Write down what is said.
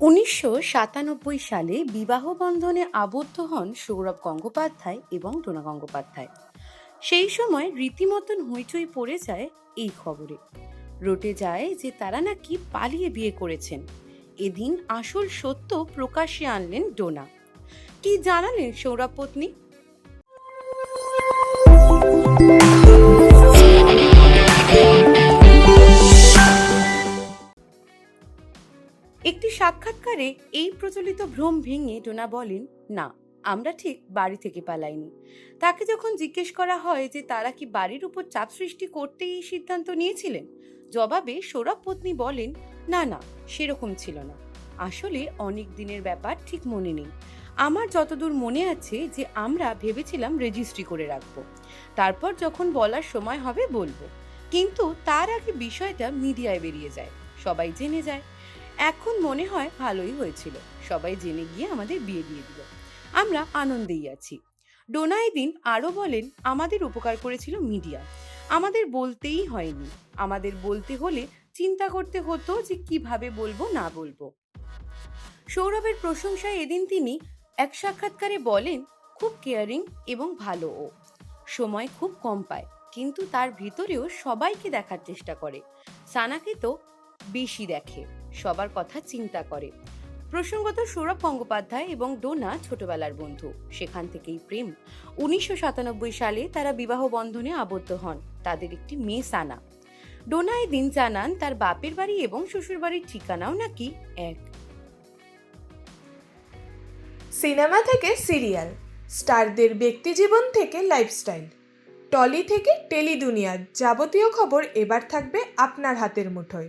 উনিশশো সাতানব্বই সালে বিবাহ বন্ধনে আবদ্ধ হন সৌরভ গঙ্গোপাধ্যায় এবং ডোনা গঙ্গোপাধ্যায়। সেই সময় রীতিমতন হইচই পড়ে যায় এই খবরে। রটে যায় যে তারা নাকি পালিয়ে বিয়ে করেছেন। এদিন আসল সত্য প্রকাশ্যে আনলেন ডোনা। কি জানালেন সৌরভ পত্নী? একটি সাক্ষাৎকারে এই প্রচলিত ভ্রম ভেঙে ডোনা বলেন, না, আমরা ঠিক বাড়ি থেকে পালাইনি। তাকে যখন জিজ্ঞেস করা হয় যে তারা কি বাড়ির উপর চাপ সৃষ্টি করতেই এই সিদ্ধান্ত নিয়েছিলেন, জবাবে সৌরভ পত্নী বলেন, না না, সেরকম ছিল না। আসলে অনেক দিনের ব্যাপার ঠিক মনে নেই। আমার যতদূর মনে আছে যে আমরা ভেবেছিলাম রেজিস্ট্রি করে রাখব। তারপর যখন বলার সময় হবে বলব। কিন্তু তার আগে বিষয়টা মিডিয়ায় বেরিয়ে যায়, সবাই জেনে যায়। এখন মনে হয় ভালোই হয়েছিল। সবাই জেনে গিয়ে আমাদের বিয়ে দিয়ে দিল। আমরা আনন্দেই আছি। ডোনা এদিন আরও বলেন, আমাদের উপকার করেছিল মিডিয়া। আমাদের বলতেই হয়নি। আমাদের বলতে হলে চিন্তা করতে হতো যে কীভাবে বলব, না বলব। সৌরভের প্রশংসায় এদিন তিনি এক সাক্ষাৎকারে বলেন, খুব কেয়ারিং এবং ভালো ও। সময় খুব কম পায়, কিন্তু তার ভিতরেও সবাইকে দেখার চেষ্টা করে। সানাকে তো বেশি দেখে। সবার কথা চিন্তা করে। প্রসঙ্গত সৌরভ গঙ্গোপাধ্যায় এবং ডোনা ছোটবেলার বন্ধু। সেখান থেকেই প্রেম। উনিশশো সাতানব্বই সালে তারা বিবাহ বন্ধনে আবদ্ধ হন। তাদের একটি মেয়ে সানা। ডোনা দিন জানান, তার বাপের বাড়ি এবং শ্বশুর বাড়ির ঠিকানাও নাকি এক। সিনেমা থেকে সিরিয়াল, স্টারদের ব্যক্তিজীবন থেকে লাইফস্টাইল, টলি থেকে টেলি দুনিয়ার যাবতীয় খবর এবার থাকবে আপনার হাতের মুঠোয়।